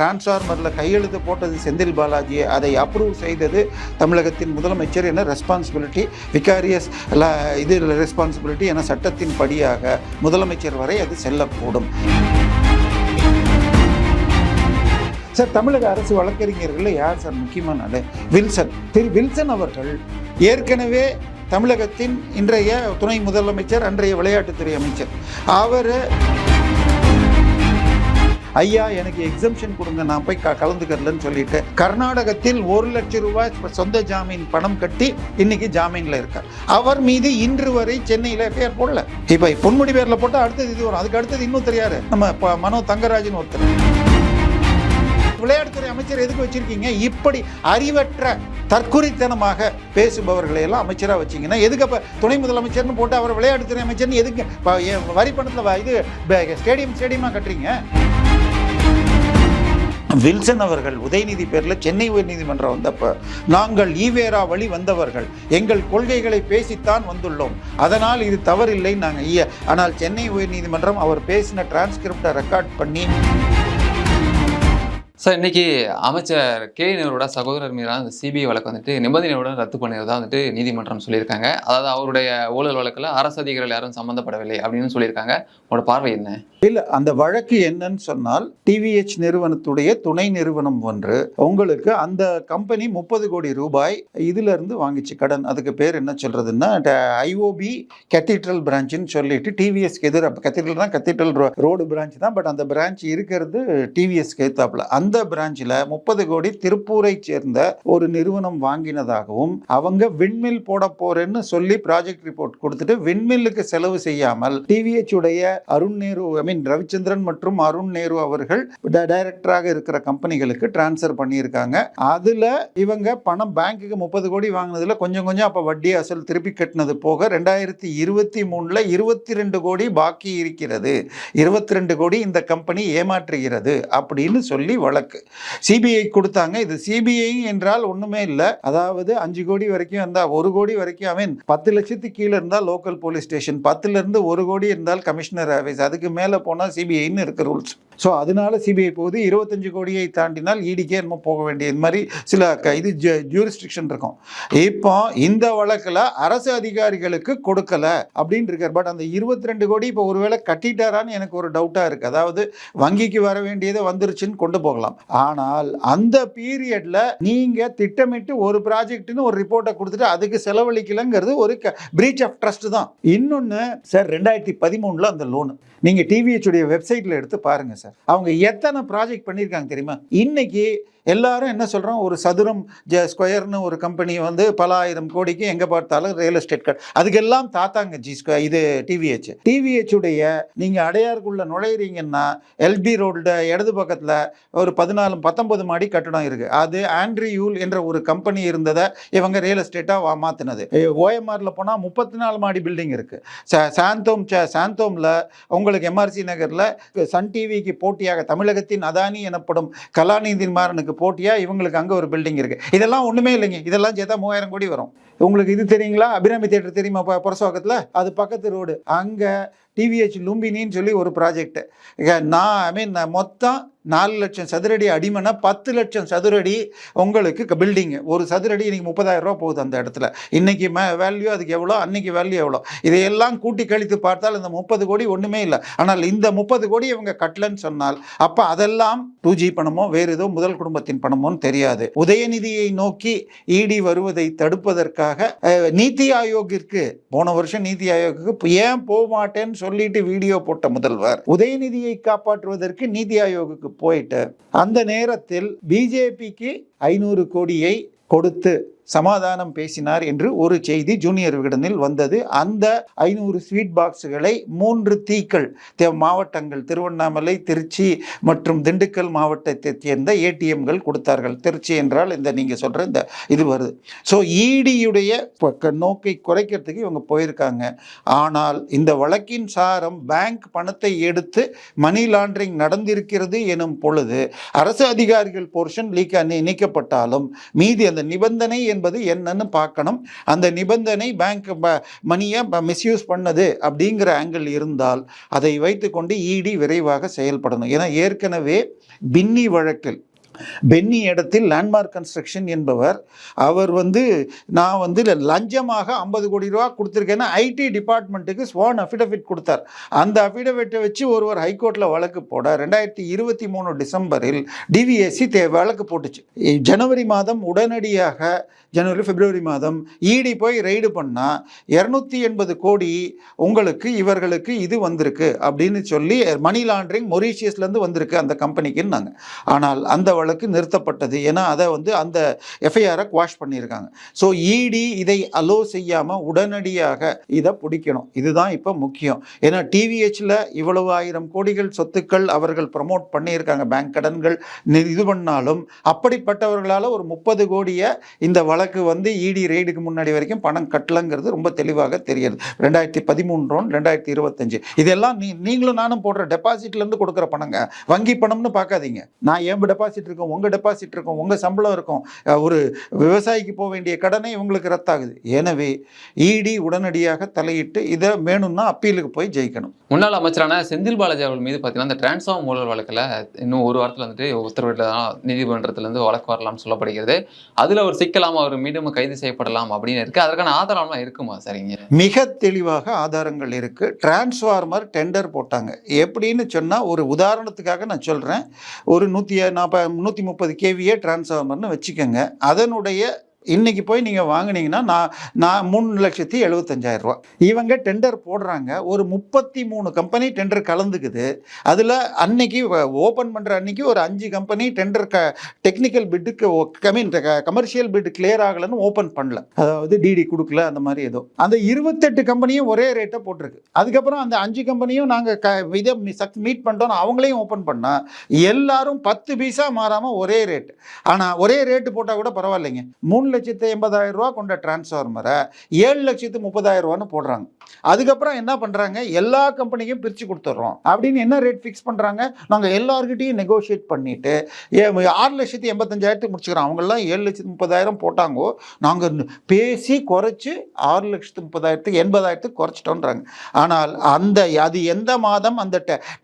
டிரான்ஸ்ஃபார்மரில் கையெழுத்து போட்டது செந்தில் பாலாஜி அதை அப்ரூவ் செய்தது தமிழகத்தின் முதலமைச்சர் என ரெஸ்பான்சிபிலிட்டி விகாரியஸ் இது ரெஸ்பான்சிபிலிட்டி என சட்டத்தின் படியாக முதலமைச்சர் வரை அது செல்லக்கூடும். சார் தமிழக அரசு வழக்கறிஞர்களில் யார் சார் முக்கியமான வில்சன் திரு வில்சன் அவர்கள் ஏற்கனவே தமிழகத்தின் இன்றைய துணை முதலமைச்சர் அன்றைய விளையாட்டுத்துறை அமைச்சர். அவர் ஐயா எனக்கு எக்ஸம்ஷன் கொடுங்க நான் போய் கலந்துக்கிறலன்னு சொல்லிட்டு கர்நாடகத்தில் ஒரு லட்சம் ரூபாய் சொந்த ஜாமீன் பணம் கட்டி இன்னைக்கு ஜாமீன்ல இருக்கார். அவர் மீது இன்று வரை சென்னையில் எஃப்ஐஆர் போடல. இப்போ பொன்முடி பேர்ல போட்டால் அடுத்தது இது வரும். அதுக்கு அடுத்தது இன்னும் தெரியாது நம்ம ப- மனோ தங்கராஜன் ஒருத்தர். விளையாட்டுத்துறை அமைச்சர் எதுக்கு வச்சிருக்கீங்க? இப்படி அறிவற்ற தற்குறித்தனமாக பேசுபவர்களை எல்லாம் அமைச்சராக வச்சீங்கன்னா எதுக்கு அப்போ துணை முதலமைச்சர்னு போட்டு அவர் விளையாட்டுத்துறை அமைச்சர்னு எதுக்கு? வரி பணத்தில் இது ஸ்டேடியம் ஸ்டேடியமாக கட்டுறீங்க? வில்சன் அவர்கள் உதயநிதி பேரில் சென்னை உயர்நீதிமன்றம் வந்தப்போ நாங்கள் ஈவேரா வழி வந்தவர்கள். எங்கள் கொள்கைகளை பேசித்தான் வந்துள்ளோம். அதனால் இது தவறில்லை நாங்கள் ஐய ஆனால் சென்னை உயர்நீதிமன்றம் அவர் பேசின டிரான்ஸ்கிரிப்டை ரெக்கார்ட் பண்ணி சார் இன்னைக்கு அமைச்சர் கே. நேருவோட சகோதரர் மீதான அந்த சிபிஐ வழக்கு வந்துட்டு நிபந்தனையுடன் ரத்து பண்ணியதா வந்துட்டு நீதிமன்றம் சொல்லியிருக்காங்க. அதாவது அவருடைய ஊழல் வழக்கில் அரசு அதிகாரிகள் யாரும் சம்மந்தப்படவில்லை அப்படின்னு சொல்லியிருக்காங்க. உங்களோட பார்வை என்ன? இல்லை அந்த வழக்கு என்னன்னு சொன்னால் டிவிஹெச் நிறுவனத்துடைய துணை நிறுவனம் ஒன்று. உங்களுக்கு அந்த கம்பெனி முப்பது கோடி ரூபாய் இதுல இருந்து வாங்கிச்சு கடன். அதுக்கு பேர் என்ன சொல்றதுன்னா ஐஓபி கேத்தீட்ரல் பிரான்ச்னு சொல்லிட்டு டிவிஎஸ்க்கு எதிர கத்தீட்ரல் தான் கத்தீட்ரல் ரோடு பிரான்ச் தான். பட் அந்த பிரான்ச் இருக்கிறது டிவிஎஸ்க்கு ஏத்தாப்புல. அந்த பிரான்ச்சில் முப்பது கோடி திருப்பூரை சேர்ந்த ஒரு நிறுவனம் வாங்கினதாகவும் அவங்க விண்மில் போட போறேன்னு சொல்லி ப்ராஜெக்ட் ரிப்போர்ட் கொடுத்துட்டு விண்மில்லுக்கு செலவு செய்யாமல் டிவிஎச் உடைய அருண் நேரு ஐ மீன் ரவிச்சந்திரன் மற்றும் அருண் நேரு அவர்கள் டைரக்டராக இருக்கிற கம்பெனிகளுக்கு டிரான்ஸ்ஃபர் பண்ணியிருக்காங்க. அதுல இவங்க பணம் பேங்க்குக்கு முப்பது கோடி வாங்கினதுல கொஞ்சம் கொஞ்சம் அப்போ வட்டி அசல் திருப்பி கட்டினது போக ரெண்டாயிரத்தி இருபத்தி மூணுல இருபத்தி ரெண்டு கோடி பாக்கி இருக்கிறது. இருபத்தி ரெண்டு கோடி இந்த கம்பெனி ஏமாற்றுகிறது அப்படின்னு சொல்லி வழக்கு. சிபிஐ கொடுத்தாங்க. இது சிபிஐ என்றால் ஒண்ணுமே இல்லை. அதாவது அஞ்சு கோடி வரைக்கும் இருந்தால் ஒரு கோடி வரைக்கும் ஐ மீன் பத்து லட்சத்துக்கு கீழே இருந்தால் லோக்கல் போலீஸ் ஸ்டேஷன் பத்துல இருந்து ஒரு கோடி இருந்தால் கமிஷனர் ஆஃபீஸ் அதுக்கு மேலே போனால் சிபிஐன்னு இருக்கு ரூல்ஸ் ஸோ அதனால சிபிஐ போகுது. இருபத்தஞ்சு கோடியை தாண்டினால் ஈடிக்கே நம்ம போக வேண்டிய இந்த மாதிரி சில க- இது ஜூரிஸ்டிக்ஷன் இருக்கும். இப்போ இந்த வழக்கில் அரசு அதிகாரிகளுக்கு கொடுக்கல அப்படின்னு இருக்கார். பட் அந்த இருபத்தி ரெண்டு கோடி இப்போ ஒருவேளை கட்டிட்டாரான்னு எனக்கு ஒரு டவுட்டாக இருக்குது அதாவது வங்கிக்கு வர வேண்டியது வந்துருச்சுன்னு கொண்டு போகலாம். ஆனால் அந்த பீரியட்ல நீங்க திட்டமிட்டு ஒரு ப்ராஜெக்ட்னு ஒரு ரிப்போர்ட்டை கொடுத்துட்டு அதுக்கு செலவழிக்கலங்கிறது ஒரு பிரீச் ஆஃப் ட்ரஸ்ட் தான். இன்னொன்று சார் ரெண்டாயிரத்தி பதிமூணுல அந்த லோனு நீங்கள் டிவிஹெச் உடைய எடுத்து பாருங்க சார் அவங்க எத்தனை ப்ராஜெக்ட் பண்ணியிருக்காங்க தெரியுமா? இன்னைக்கு எல்லாரும் என்ன சொல்றோம்? ஒரு சதுரம் ஜ ஸ்கொயர்னு ஒரு கம்பெனி வந்து பல ஆயிரம் கோடிக்கு எங்கே பார்த்தாலும் ரியல் எஸ்டேட் கார்டு அதுக்கெல்லாம் தாத்தாங்க ஜி ஸ்கொயர் இது டிவிஹெச் டிவிஹெச் உடைய நீங்க நுழையிறீங்கன்னா எல்பி ரோடு இடது பக்கத்துல ஒரு பதினாலு பத்தொம்பது மாடி கட்டடம் இருக்குது அது ஆண்ட்ரியூல் என்ற ஒரு கம்பெனி இருந்ததை இவங்க ரியல் எஸ்டேட்டாக மாற்றினது ஓஎம்ஆர்ல போனால் முப்பத்தி நாலு மாடி பில்டிங் இருக்கு. சாந்தோம் சாந்தோமில் சாந்தோம்ல உங்களுக்கு எம்ஆர்சி நகரில் சன் டிவிக்கு போட்டியாக தமிழகத்தின் அதானி எனப்படும் கலாநிதி மாறனுக்கு இவங்களுக்கு அங்கே ஒரு பில்டிங் இருக்குது இதெல்லாம் ஒன்றுமே இல்லைங்க. இதெல்லாம் சேர்த்தா மூவாயிரம் கோடி வரும். உங்களுக்கு இது தெரியுங்களா? அபிராமி தேட்டர் தெரியுமா? ப- அது பக்கத்து ரோடு அங்கே டிவிஹெச் லும்பினின்னு சொல்லி ஒரு ப்ராஜெக்ட் நான் ஐ மீன் மொத்தம் நாலு லட்சம் சதுரடி அடிமனை பத்து லட்சம் சதுரடி உங்களுக்கு பில்டிங்கு ஒரு சதுரடி இன்றைக்கி முப்பதாயிரம் ரூபா போகுது அந்த இடத்துல. இன்னைக்கு வேல்யூ அதுக்கு எவ்வளோ அன்றைக்கி வேல்யூ எவ்வளோ. இதையெல்லாம் கூட்டி கழித்து பார்த்தால் இந்த முப்பது கோடி ஒன்றுமே இல்லை. ஆனால் இந்த முப்பது கோடி இவங்க கட்டலன்னு சொன்னால் அப்போ அதெல்லாம் டூ ஜி பணமோ வேறு ஏதோ முதல் குடும்பத்தின் பணமோன்னு தெரியாது. உதயநிதியை நோக்கி இடி வருவதை தடுப்பதற்காக நீத்தி ஆயோக்கிற்கு போன வருஷம் நீத்தி ஆயோக்கு ஏன் போக மாட்டேன்னு சொல்லிட்டு வீடியோ போட்ட முதல்வர் உதயநிதியை காப்பாற்றுவதற்கு நீதி ஆயோகுக்கு போயிட்டு அந்த நேரத்தில் பிஜேபிக்கு ஐநூறு கோடியை கொடுத்து சமாதானம் பேசினார் என்று ஒரு செய்தி ஜூனியர் விகடனில் வந்தது. அந்த ஐநூறு ஸ்வீட் பாக்ஸுகளை மூன்று தீக்கள் தே- மாவட்டங்கள் திருவண்ணாமலை திருச்சி மற்றும் திண்டுக்கல் மாவட்டத்தை சேர்ந்த ஏடிஎம்கள் கொடுத்தார்கள். திருச்சி என்றால் இந்த நீங்கள் சொல்கிற இந்த இது வருது. ஸோ ஈடியுடைய நோக்கை குறைக்கிறதுக்கு இவங்க போயிருக்காங்க. ஆனால் இந்த வழக்கின் சாரம் பேங்க் பணத்தை எடுத்து மணி லாண்டரிங் நடந்திருக்கிறது எனும் பொழுது அரசு அதிகாரிகள் போர்ஷன் லீக்க நீக்கப்பட்டாலும் மீதி அந்த நிபந்தனை என்பது என்னன்னு பார்க்கணும். அந்த நிபந்தனை பேங்க் மணியை மிஸ்யூஸ் பண்ணது அப்படிங்கிற ஆங்கிள் இருந்தால் அதை வைத்துக்கொண்டு இடி விரைவாக செயல்படணும். ஏன்னா ஏற்கனவே பின்னி வழக்கில் பென்னி இடத்தில் லேண்ட்மார்க் கன்ஸ்ட்ரக்ஷன் என்பவர். அவர் வந்து நான் வந்து லஞ்சமாக ஐம்பது கோடி ரூபா கொடுத்துருக்கேன்னு ஐடி டிபார்ட்மெண்ட்டுக்கு ஸ்வான் அஃபிடவிட் கொடுத்தார். அந்த அஃபிடவிட்டை வச்சு ஒருவர் ஹைகோர்ட்டில் வழக்கு போட ரெண்டாயிரத்தி இருபத்தி மூணு டிசம்பரில் டிவிஎஸ்சி தே வழக்கு போட்டுச்சு. ஜனவரி மாதம் உடனடியாக ஜனவரி பிப்ரவரி மாதம் இடி போய் ரெய்டு பண்ணால் இரநூத்தி எண்பது கோடி உங்களுக்கு இவர்களுக்கு இது வந்திருக்கு அப்படின்னு சொல்லி மணி லாண்ட்ரிங் மொரீஷியஸ்லேருந்து வந்திருக்கு அந்த கம்பெனிக்குன்னாங்க ஆனால் அந்த வழக்கு நிறுத்தப்பட்டது. ஏன்னா அதை வந்து அந்த எஃப்ஐஆரை குவாஷ் பண்ணியிருக்காங்க. ஸோ இடி இதை அலோ செய்யாமல் உடனடியாக இதை பிடிக்கணும். இதுதான் இப்போ முக்கியம். ஏன்னா டிவிஹெச்சில் இவ்வளவு ஆயிரம் கோடிகள் சொத்துக்கள் அவர்கள் ப்ரமோட் பண்ணியிருக்காங்க. பேங்க் கடன்கள் இது பண்ணாலும் அப்படிப்பட்டவர்களால் ஒரு முப்பது கோடியை இந்த வழக்கு வந்து இடி ரெய்டுக்கு முன்னாடி வரைக்கும் பணம் கட்டலங்கிறது ரொம்ப தெளிவாக தெரியுது. ரெண்டாயிரத்தி பதிமூன்றும் ரெண்டாயிரத்தி இருபத்தஞ்சு. இதெல்லாம் நீ நீங்களும் நானும் போடுற டெபாசிட்லேருந்து கொடுக்குற பணங்க. வங்கி பணம்னு பார்க்காதீங்க. நான் என் டெபாசிட் இருக்கும் உங்கள் டெபாசிட் இருக்கும் உங்கள் சம்பளம் இருக்கும் ஒரு விவசாயிக்கு போக வேண்டிய கடனை இவங்களுக்கு ரத்தாகுது. எனவே இடி உடனடியாக தலையிட்டு இதை வேணும்னா அப்பீலுக்கு போய் ஜெயிக்கணும். முன்னாள் அமைச்சரான செந்தில் பாலாஜி அவர்கள் மீது பார்த்தீங்கன்னா இந்த டிரான்ஸ்ஃபார்ம் ஊழல் வழக்கில் இன்னும் ஒரு வாரத்தில் வந்துட்டு உத்தரவிட்டு நீதிமன்றத்திலிருந்து வழக்கு வரலாம்னு சொல்லப்படுகிறது. அதில் ஒரு சிக்கலாம் அவர் மீண்டும் கைது செய்யப்படலாம் அப்படின்னு இருக்கு. அதற்கான ஆதாரம்லாம் இருக்குமா சரிங்க மிக தெளிவாக ஆதாரங்கள் இருக்கு. டிரான்ஸ்ஃபார்மர் டெண்டர் போட்டாங்க. எப்படின்னு சொன்னா ஒரு உதாரணத்துக்காக நான் சொல்றேன். ஒரு நூற்றி நாற்பது நூற்றி முப்பது கேவியே டிரான்ஸ்ஃபார்மர்னு வச்சுக்கோங்க. அதனுடைய இன்றைக்கி போய் நீங்கள் வாங்கினீங்கன்னா நான் நான் மூணு லட்சத்தி எழுபத்தஞ்சாயிரம் ரூபா. இவங்க டெண்டர் போடுறாங்க. ஒரு முப்பத்தி மூணு கம்பெனி டெண்டர் கலந்துக்குது. அதில் அன்னைக்கு ஓப்பன் பண்ணுற அன்னைக்கு ஒரு அஞ்சு கம்பெனி டெண்டர் க டெக்னிக்கல் பிட்டுக்கு கமீன் கமர்ஷியல் பிட் கிளியர் ஆகலைன்னு ஓப்பன் பண்ணல. அதாவது டிடி கொடுக்கல அந்த மாதிரி ஏதோ. அந்த இருபத்தெட்டு கம்பெனியும் ஒரே ரேட்டை போட்டிருக்கு. அதுக்கப்புறம் அந்த அஞ்சு கம்பெனியும் நாங்கள் க இதை மீட் பண்ணிட்டோம் அவங்களையும் ஓப்பன் பண்ணால் எல்லாரும் பத்து பீஸாக மாறாமல் ஒரே ரேட் ஆனால் ஒரே ரேட்டு போட்டால் கூட பரவாயில்லைங்க. மூணு லட்சத்து எண்பதாயிரம் ரூபா கொண்ட டிரான்ஸ்ஃபார்மரை ஏழு லட்சத்து முப்பதாயிரம் ரூபான்னு போடுறாங்க. அதுக்கப்புறம் என்ன பண்ணுறாங்க எல்லா கம்பெனிக்கும் பிரித்து கொடுத்துட்றோம். அப்படின்னு என்ன ரேட் ஃபிக்ஸ் பண்ணுறாங்க நாங்கள் எல்லார்கிட்டையும் நெகோஷியேட் பண்ணிவிட்டு ஆறு லட்சத்து எண்பத்தஞ்சாயிரத்துக்கு முடிச்சுக்கிறோம். அவங்கெல்லாம் ஏழு லட்சத்து முப்பதாயிரம் போட்டாங்கோ நாங்கள் பேசி குறைச்சி ஆறு லட்சத்து முப்பதாயிரத்துக்கு எண்பதாயிரத்துக்கு குறைச்சிட்டோன்றாங்க. ஆனால் அந்த அது எந்த மாதம் அந்த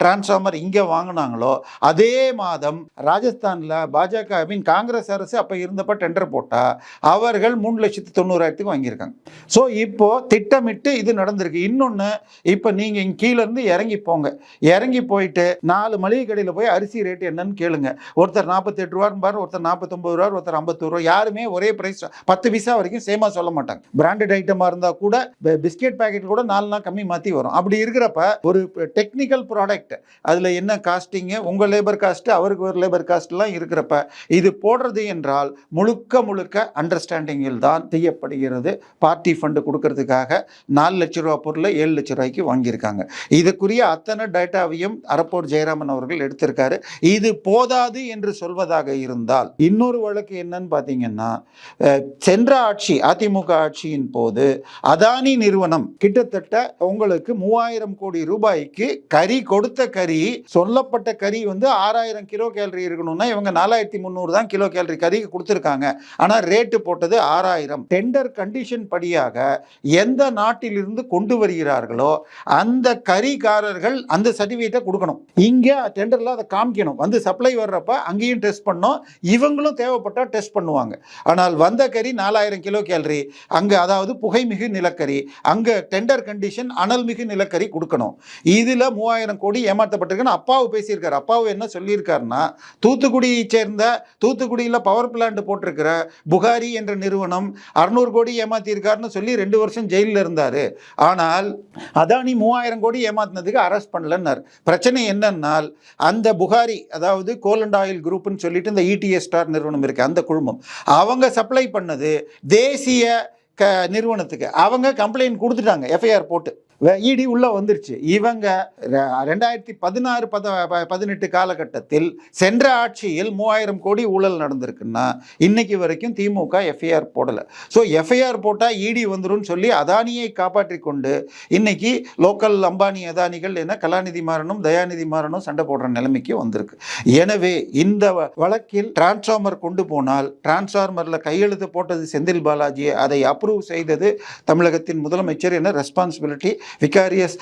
டிரான்ஸ்ஃபார்மர் இங்கே வாங்கினாங்களோ அதே மாதம் ராஜஸ்தானில் பாஜக ஐ மீன் காங்கிரஸ் அரசு அப்போ இருந்தப்போ டெண்டர் போட்டால் அவர்கள் மூணு லட்சத்து தொண்ணூறாயிரத்துக்கு வாங்கியிருக்காங்க. ஸோ இப்போது திட்டமிட்டு இது நடந்திருக்கு. இன்னொன்று இப்போ நீங்கள் இங்கே கீழேருந்து இறங்கி போங்க. இறங்கி போயிட்டு நாலு மளிகை கடையில் போய் அரிசி ரேட் என்னன்னு கேளுங்க. ஒருத்தர் நாற்பத்தெட்டு ரூபான்னு ஒருத்தர் நாற்பத்தொம்பது ரூபா ஒருத்தர் ஐம்பத்தோரு ரூபா. யாருமே ஒரே ப்ரைஸ் பத்து பைசா வரைக்கும் சேமாக சொல்ல மாட்டாங்க. பிராண்டட் ஐட்டமாக இருந்தால் கூட பிஸ்கெட் பாக்கெட் கூட நாலு நாள் கம்மி மாற்றி வரும். அப்படி இருக்கிறப்ப ஒரு டெக்னிக்கல் ப்ராடக்ட் அதில் என்ன காஸ்டிங்கு உங்கள் லேபர் காஸ்ட்டு அவருக்கு ஒரு லேபர் காஸ்ட்லாம் இருக்கிறப்ப இது போடுறது என்றால் முழுக்க முழுக்க அண்டர்ஸ்டாண்டிங்கில் தான் செய்யப்படுகிறது. பார்ட்டி ஃபண்டு கொடுக்கறதுக்காக நாலு லட்ச ரூபா பொருளை ஏழு லட்ச ரூபாய்க்கு வாங்கியிருக்காங்க. இதுக்குரிய அத்தனை டேட்டாவையும் அரப்போர் ஜெயராமன் அவர்கள் எடுத்திருக்காரு. இது போதாது என்று சொல்வதாக இருந்தால் இன்னொரு வழக்கு என்னன்னு பார்த்தீங்கன்னா சென்ற ஆட்சி அதிமுக ஆட்சியின் போது அதானி நிறுவனம் கிட்டத்தட்ட உங்களுக்கு மூவாயிரம் கோடி ரூபாய்க்கு கறி கொடுத்த கறி சொல்லப்பட்ட கறி வந்து ஆறாயிரம் கிலோ கேலரி இருக்கணும்னா இவங்க நாலாயிரத்தி முந்நூறு தான் கிலோ கேலரி கறி கொடுத்துருக்காங்க. ஆனால் ரேட் ரேட்டு போட்டது ஆறாயிரம். டெண்டர் கண்டிஷன் படியாக எந்த நாட்டிலிருந்து கொண்டு வருகிறார்களோ அந்த கறிக்காரர்கள் அந்த சர்டிஃபிகேட்டை கொடுக்கணும். இங்கே டெண்டரில் அதை காமிக்கணும். வந்து சப்ளை வர்றப்ப அங்கேயும் டெஸ்ட் பண்ணோம். இவங்களும் தேவைப்பட்டால் டெஸ்ட் பண்ணுவாங்க. ஆனால் வந்த கறி நாலாயிரம் கிலோ கேலரி அங்கே அதாவது புகைமிகு நிலக்கரி அங்கே டெண்டர் கண்டிஷன் அனல் மிகு நிலக்கரி கொடுக்கணும். இதில் மூவாயிரம் கோடி ஏமாற்றப்பட்டிருக்குன்னு அப்பாவு பேசியிருக்காரு. அப்பாவு என்ன சொல்லியிருக்காருன்னா தூத்துக்குடியை சேர்ந்த தூத்துக்குடியில் பவர் பிளான்ட் போட்டிருக்கிற புகாரி என்ற நிறுவனம் அறுநூறு கோடி ஏமாத்தியிருக்காருன்னு சொல்லி ரெண்டு வருஷம் ஜெயிலில் இருந்தார். ஆனால் அதானி மூவாயிரம் கோடி ஏமாத்தினதுக்கு அரெஸ்ட் பண்ணலன்னார். பிரச்சனை என்னன்னால் அந்த புகாரி அதாவது கோல் அண்ட் ஆயில் குரூப்னு சொல்லிட்டு இந்த இடிஎஸ் ஸ்டார் நிறுவனம் இருக்குது அந்த குழுமம். அவங்க சப்ளை பண்ணது தேசிய க நிறுவனத்துக்கு. அவங்க கம்ப்ளைண்ட் கொடுத்துட்டாங்க எஃப்ஐஆர் போட்டு. இடி உள்ளே வந்துருச்சு. இவங்க ரெண்டாயிரத்தி பதினாறு பத ப- பதினெட்டு காலகட்டத்தில் சென்ற ஆட்சியில் மூவாயிரம் கோடி ஊழல் நடந்திருக்குன்னா இன்னைக்கு வரைக்கும் திமுக எஃப்ஐஆர் போடலை. ஸோ எஃப்ஐஆர் போட்டால் இடி வந்துடும் சொல்லி அதானியை காப்பாற்றி கொண்டு இன்னைக்கு லோக்கல் அம்பானி அதானிகள் என கலாநிதி மாறனும் தயாநிதி மாறனும் சண்டை போடுற நிலைமைக்கு வந்திருக்கு. எனவே இந்த வ- வழக்கில் டிரான்ஸ்ஃபார்மர் கொண்டு போனால் டிரான்ஸ்ஃபார்மரில் கையெழுத்து போட்டது செந்தில் பாலாஜி அதை அப்ரூவ் செய்தது தமிழகத்தின் முதலமைச்சர் என ரெஸ்பான்சிபிலிட்டி விகாரியஸ்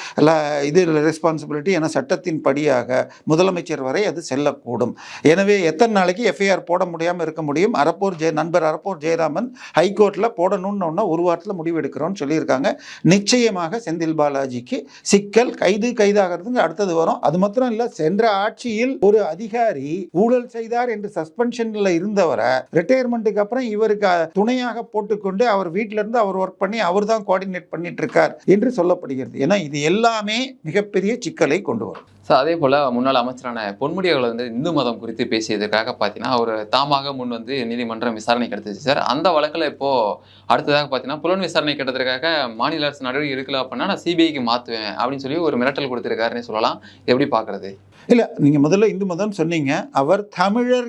இது ரெஸ்பான்சிபிலிட்டி என சட்டத்தின் படியாக முதலமைச்சர் வரை அது செல்லக்கூடும். எனவே எத்தனை நாளைக்கு எஃப்ஐஆர் போட முடியாமல் இருக்க முடியும்? அரப்போர் ஜெய நண்பர் அரப்போர் ஜெயராமன் ஹைகோர்ட்டில் போடணும்னு ஒன்று ஒரு வாரத்தில் முடிவெடுக்கிறோம்னு சொல்லியிருக்காங்க. நிச்சயமாக செந்தில் பாலாஜிக்கு சிக்கல் கைது கைதாகிறதுக்கு அடுத்தது வரும். அது மாத்திரம் இல்லை சென்ற ஆட்சியில் ஒரு அதிகாரி ஊழல் செய்தார் என்று சஸ்பென்ஷனில் இருந்தவரை ரிட்டையர்மெண்ட்டுக்கு அப்புறம் இவருக்கு துணையாக போட்டுக்கொண்டு அவர் வீட்டில இருந்து அவர் ஒர்க் பண்ணி அவர் தான் கோஆர்டினேட் பண்ணிட்டு இருக்கார் என்று சொல்லப்படுகிறது. ஏன்னா இது எல்லாமே மிகப்பெரிய சிக்கலை கொண்டு வரும். ஸோ அதே போல் முன்னாள் அமைச்சரான பொன்முடி அவர்கள் வந்து இந்து மதம் குறித்து பேசியதுக்காக பார்த்தீங்கன்னா அவர் தாமாக முன் வந்து நீதிமன்றம் விசாரணை எடுத்துச்சு சார். அந்த வழக்கில் இப்போது அடுத்ததாக பார்த்தீங்கன்னா புலன் விசாரணை எடுத்ததுக்காக மாநில அரசு நடவடிக்கை எடுக்கல அப்படின்னா நான் சிபிஐக்கு மாற்றுவேன் அப்படின்னு சொல்லி ஒரு மிரட்டல் கொடுத்துருக்காருன்னு சொல்லலாம். எப்படி பார்க்குறது? இல்லை நீங்கள் முதல்ல இந்து மதம் சொன்னீங்க. அவர் தமிழர்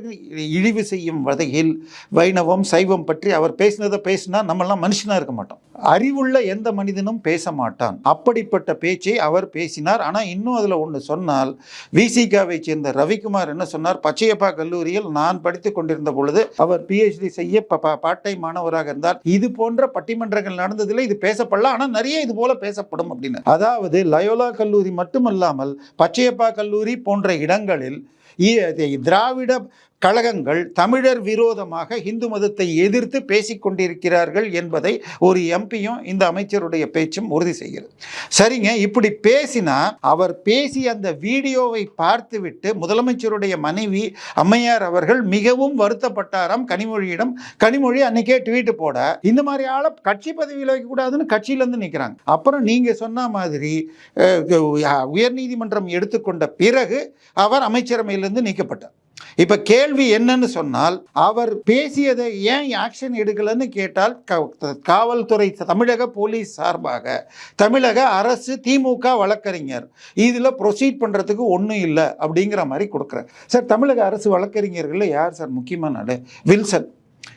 இழிவு செய்யும் வகையில் வைணவம் சைவம் பற்றி அவர் பேசினதை பேசினா நம்மெல்லாம் மனுஷனாக இருக்க மாட்டோம். அறிவுள்ள எந்த மனிதனும் பேச மாட்டான். அப்படிப்பட்ட பேச்சை அவர் பேசினார். ஆனால் இன்னும் அதில் ஒன்று சொன்னால் விசிகாவை சேர்ந்த ரவிக்குமார் என்ன சொன்னார்? பச்சையப்பா கல்லூரியில் நான் படித்து கொண்டிருந்த பொழுது அவர் பிஹெச்டி செய்ய பார்ட் டைம் மாணவராக இருந்தார். இது போன்ற பட்டிமன்றங்கள் நடந்ததில் இது பேசப்படலாம். ஆனால் நிறைய இது போல பேசப்படும் அப்படின்னு. அதாவது லயோலா கல்லூரி மட்டுமல்லாமல் பச்சையப்பா கல்லூரி போன்ற இடங்களில் திராவிட கழகங்கள் தமிழர் விரோதமாக இந்து மதத்தை எதிர்த்து பேசிக்கொண்டிருக்கிறார்கள் என்பதை ஒரு எம்பியும் இந்த அமைச்சருடைய பேச்சும் உறுதி செய்கிறது. சரிங்க இப்படி பேசினா அவர் பேசி அந்த வீடியோவை பார்த்துவிட்டு முதலமைச்சருடைய மனைவி அம்மையார் அவர்கள் மிகவும் வருத்தப்பட்டாராம். கனிமொழியிடம் கனிமொழி அன்னைக்கே ட்வீட் போட. இந்த மாதிரி ஆளை கட்சி பதவியில் வைக்கக்கூடாதுன்னு கட்சியிலேருந்து நிற்கிறாங்க அப்புறம் நீங்கள் சொன்ன மாதிரி உயர்நீதிமன்றம் எடுத்துக்கொண்ட பிறகு அவர் அமைச்சரவையிலிருந்து நீக்கப்பட்டார். இப்ப கேள்வி என்னன்னு சொன்னால் அவர் பேசியதை ஏன் ஆக்ஷன் எடுக்கலன்னு கேட்டால் க- காவல்துறை தமிழக போலீஸ் சார்பாக தமிழக அரசு திமுக வழக்கறிஞர் இதில் ப்ரொசீட் பண்ணுறதுக்கு ஒன்றும் இல்லை அப்படிங்கிற மாதிரி கொடுக்குறேன் சார் தமிழக அரசு வழக்கறிஞர்களில் யார் சார் முக்கியமான வில்சன்.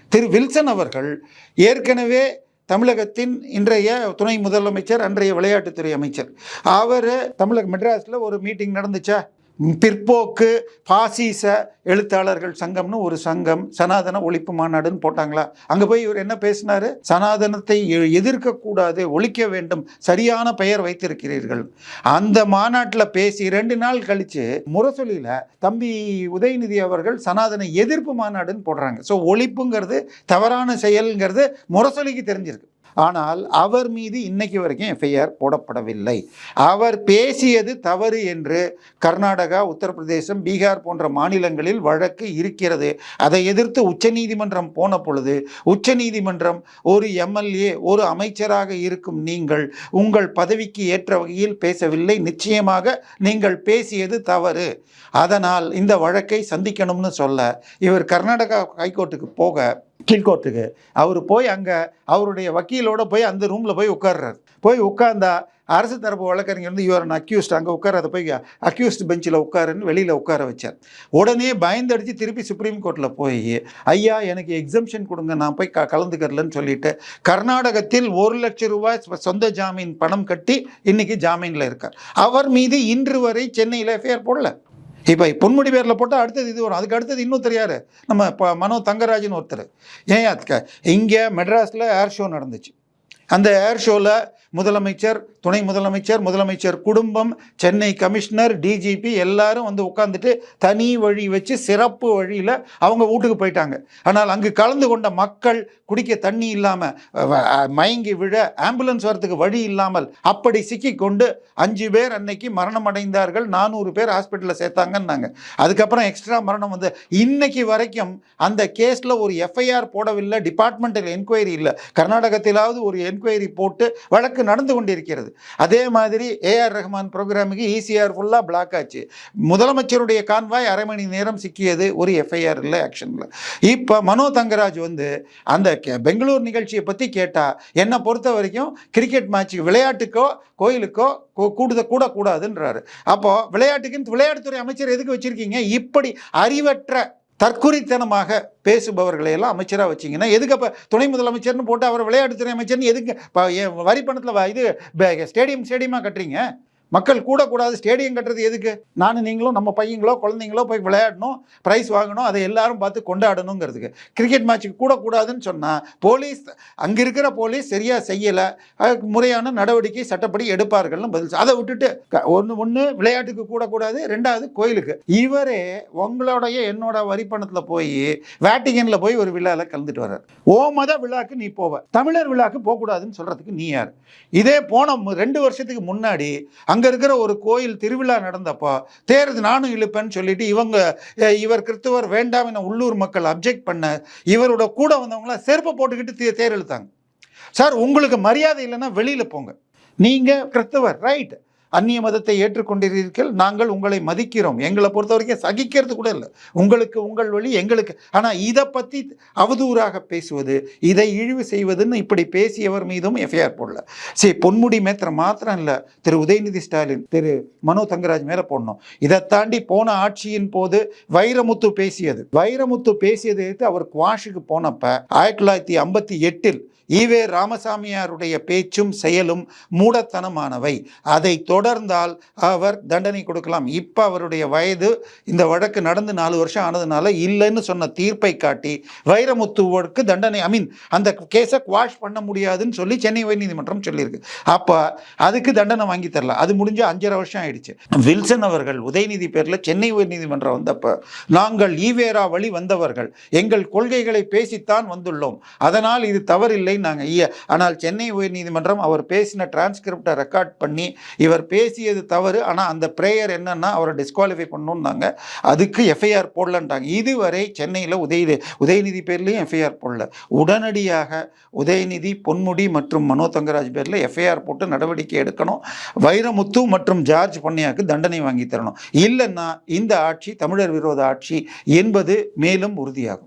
திரு வில்சன் அவர்கள் ஏற்கனவே தமிழகத்தின் இன்றைய துணை முதலமைச்சர் அன்றைய விளையாட்டுத்துறை அமைச்சர். அவர் தமிழக மெட்ராஸில் ஒரு மீட்டிங் நடந்துச்சா? பிற்போக்கு பாசிச எழுத்தாளர்கள் சங்கம்னு ஒரு சங்கம் சனாதன ஒழிப்பு மாநாடுன்னு போட்டாங்களா? அங்கே போய் இவர் என்ன பேசினாரு? சனாதனத்தை எ- எதிர்க்கக்கூடாது ஒழிக்க வேண்டும் சரியான பெயர் வைத்திருக்கிறீர்கள். அந்த மாநாட்டில் பேசி ரெண்டு நாள் கழித்து முரசொலியில் தம்பி உதயநிதி அவர்கள் சனாதன எதிர்ப்பு மாநாடுன்னு போடுறாங்க. ஸோ ஒழிப்புங்கிறது தவறான செயல்ங்கிறது முரசொலிக்கு தெரிஞ்சிருக்கு. ஆனால் அவர் மீது இன்னைக்கு வரைக்கும் எஃப்ஐஆர் போடப்படவில்லை. அவர் பேசியது தவறு என்று கர்நாடகா உத்தரப்பிரதேசம் பீகார் போன்ற மாநிலங்களில் வழக்கு இருக்கிறது. அதை எதிர்த்து உச்சநீதிமன்றம் போன பொழுது உச்சநீதிமன்றம் ஒரு எம்எல்ஏ ஒரு அமைச்சராக இருக்கும் நீங்கள் உங்கள் பதவிக்கு ஏற்ற வகையில் பேசவில்லை. நிச்சயமாக நீங்கள் பேசியது தவறு. அதனால் இந்த வழக்கை சந்திக்கணும்னு சொல்ல இவர் கர்நாடகா ஹைகோர்ட்டுக்கு போக கீழ்கோர்ட்டுக்கு. அவர் போய் அங்கே அவருடைய வக்கீலோடு போய் அந்த ரூமில் போய் உட்கார்றாரு. போய் உட்கார்ந்தா அரசு தரப்பு வழக்கறிஞர் வந்து யுவர் அக்யூஸ்ட் அங்கே உட்காராத போய் அக்யூஸ்ட் பெஞ்சில் உட்காருன்னு வெளியில் உட்கார வச்சார். உடனே பயந்தடித்து திருப்பி சுப்ரீம் கோர்ட்டில் போய் ஐயா எனக்கு எக்ஸம்ஷன் கொடுங்க நான் போய் க கலந்துக்கிறலன்னு சொல்லிட்டு கர்நாடகத்தில் ஒரு லட்சம் ரூபாய் சொந்த ஜாமீன் பணம் கட்டி இன்னைக்கு ஜாமீனில் இருக்கார். அவர் மீது இன்று வரை சென்னையில் எஃப்ஐஆர் போடல. இப்போ பொன்முடி பேரில் போட்டால் அடுத்தது இது வரும். அதுக்கு அடுத்தது இன்னும் தெரியாரு நம்ம இப்போ மனோ தங்கராஜன் ஒருத்தர். ஏன் அதுக்கு? இங்கே மெட்ராஸில் ஏர் ஷோ நடந்துச்சு. அந்த ஏர் ஷோவில் முதலமைச்சர் துணை முதலமைச்சர் முதலமைச்சர் குடும்பம் சென்னை கமிஷனர் டிஜிபி எல்லாரும் வந்து உட்காந்துட்டு தனி வழி வச்சு சிறப்பு வழியில் அவங்க வீட்டுக்கு போயிட்டாங்க. ஆனால் அங்கு கலந்து கொண்ட மக்கள் குடிக்க தண்ணி இல்லாமல் மயங்கி விழ ஆம்புலன்ஸ் வரத்துக்கு வழி இல்லாமல் அப்படி சிக்கிக்கொண்டு அஞ்சு பேர் அன்னைக்கு மரணம் அடைந்தார்கள். நானூறு பேர் ஹாஸ்பிட்டலில் சேர்த்தாங்கன்னாங்க. அதுக்கப்புறம் எக்ஸ்ட்ரா மரணம் வந்து இன்னைக்கு வரைக்கும் அந்த கேஸில் ஒரு எஃப்ஐஆர் போடவில்லை டிபார்ட்மெண்டல் என்கொயரி இல்லை. கர்நாடகத்திலாவது ஒரு என்கொயரி போட்டு வழக்கு நடந்து கொண்டிருக்கிறது. அதே மாதிரி ஏஆர் ரஹ்மான் ப்ரோக்ராமுக்கு இசிஆர் ஃபுல்லாக பிளாக் ஆச்சு. முதலமைச்சருடைய கான்வாய் அரை மணி நேரம் சிக்கியது ஒரு எஃப்ஐஆர் இல்லை ஆக்ஷனில் இப்போ மனோ தங்கராஜ் வந்து அந்த பெங்களூர் நிகழ்ச்சியை பற்றி கேட்டால் என்னை பொறுத்த வரைக்கும் கிரிக்கெட் மேட்ச்சுக்கு விளையாட்டுக்கோ கோயிலுக்கோ கூடுத கூடக்கூடாதுன்றாரு. அப்போ விளையாட்டுக்குன்னு விளையாட்டுத்துறை அமைச்சர் எதுக்கு வச்சிருக்கீங்க? இப்படி அறிவற்ற தற்குறித்தனமாக பேசுபவர்களை எல்லாம் அமைச்சராக வச்சிங்கன்னா எதுக்கு அப்போ துணை முதலமைச்சர்னு போட்டு அவர் விளையாட்டுத்துறை அமைச்சர்னு எதுக்கு? இப்போ வரி பணத்தில் இது ஸ்டேடியம் ஸ்டேடியமாக கட்டுறீங்க? மக்கள் கூடக்கூடாது. ஸ்டேடியம் கட்டுறது எதுக்கு? நானும் நீங்களும் நம்ம பையங்களோ குழந்தைங்களோ போய் விளையாடணும் ப்ரைஸ் வாங்கணும் அதை எல்லாரும் பார்த்து கொண்டாடணுங்கிறதுக்கு. கிரிக்கெட் மேட்ச்சுக்கு கூடக்கூடாதுன்னு சொன்னால் போலீஸ் அங்கே இருக்கிற போலீஸ் சரியாக செய்யலை முறையான நடவடிக்கை சட்டப்படி எடுப்பார்கள்னு பதில் அதை விட்டுட்டு ஒன்று ஒன்று விளையாட்டுக்கு கூடக்கூடாது. ரெண்டாவது கோயிலுக்கு. இவரே உங்களுடைய என்னோட வரி பணத்தில் போய் வேட்டிகனில் போய் ஒரு விழாவில் கலந்துட்டு வர்றார். ஓ மத விழாக்கு நீ போவ. தமிழர் விழாக்கு போகக்கூடாதுன்னு சொல்கிறதுக்கு நீ யார்? இதே போன மு- ரெண்டு வருஷத்துக்கு முன்னாடி அங்கே இருக்கிற ஒரு கோயில் திருவிழா நடந்தப்போ தேர்து நானும் இழுப்பேன்னு சொல்லிட்டு இவங்க இவர் கிறிஸ்துவர் வேண்டாம் என உள்ளூர் மக்கள் அப்ஜெக்ட் பண்ண இவரோட கூட வந்தவங்களாம் செருப்பை போட்டுக்கிட்டு தே- தேர் இழுத்தாங்க. சார் உங்களுக்கு மரியாதை இல்லைன்னா வெளியில் போங்க. நீங்கள் கிறிஸ்தவர் ரைட் அந்நிய மதத்தை ஏற்றுக்கொண்டிருக்கீர்கள் நாங்கள் உங்களை மதிக்கிறோம். எங்களை பொறுத்த வரைக்கும் சகிக்கிறது கூட இல்லை. உங்களுக்கு உங்கள் வழி எங்களுக்கு. ஆனால் இதை பற்றி அவதூறாக பேசுவது இதை இழிவு செய்வதுன்னு இப்படி பேசியவர் மீதும் எஃப்ஐஆர் போடல. சரி பொன்முடி மேத்திர மாத்திரம் இல்லை. திரு உதயநிதி ஸ்டாலின் திரு மனோ தங்கராஜ் மேலே போடணும். இதை தாண்டி போன ஆட்சியின் போது வைரமுத்து பேசியது. வைரமுத்து பேசியதை எடுத்து அவர் குவாஷுக்கு போனப்ப ஆயிரத்தி தொள்ளாயிரத்தி ஐம்பத்தி எட்டில் ஈவே ராமசாமியாருடைய பேச்சும் செயலும் மூடத்தனமானவை. அதை தொடர்ந்தால் அவர் தண்டனை கொடுக்கலாம். இப்போ அவருடைய வயது இந்த வழக்கு நடந்து நாலு வருஷம் ஆனதுனால இல்லைன்னு சொன்ன தீர்ப்பை காட்டி வைரமுத்துவோருக்கு தண்டனை ஐ மீன் அந்த கேஸை குவாஷ் பண்ண முடியாதுன்னு சொல்லி சென்னை உயர்நீதிமன்றம் சொல்லியிருக்கு. அப்போ அதுக்கு தண்டனை வாங்கி தரல. அது முடிஞ்சு அஞ்சரை வருஷம் ஆயிடுச்சு. வில்சன் அவர்கள் உதயநிதி பேரில் சென்னை உயர்நீதிமன்றம் வந்தப்போ நாங்கள் ஈவேரா வழி வந்தவர்கள். எங்கள் கொள்கைகளை பேசித்தான் வந்துள்ளோம். அதனால் இது தவறில்லை நாங்கள் ஆனால் சென்னை உயர்நீதிமன்றம் அவர் பேசின டிரான்ஸ்கிரிப்டை ரெக்கார்ட் பண்ணி இவர் பேசியது தவறு. ஆனால் அந்த ப்ரேயர் என்னன்னா அவரை டிஸ்குவாலிஃபை பண்ணணுன்னாங்க அதுக்கு எஃப்ஐஆர் போடலன்ட்டாங்க இதுவரை சென்னையில் உதயநிதி உதயநிதி பேர்லேயும் எஃப்ஐஆர் போடல. உடனடியாக உதயநிதி பொன்முடி மற்றும் மனோ தங்கராஜ் பேரில் எஃப்ஐஆர் போட்டு நடவடிக்கை எடுக்கணும். வைரமுத்து மற்றும் ஜார்ஜ் பொன்னையாக்கு தண்டனை வாங்கி தரணும். இல்லைன்னா இந்த ஆட்சி தமிழர் விரோத ஆட்சி என்பது மேலும் உறுதியாகும்.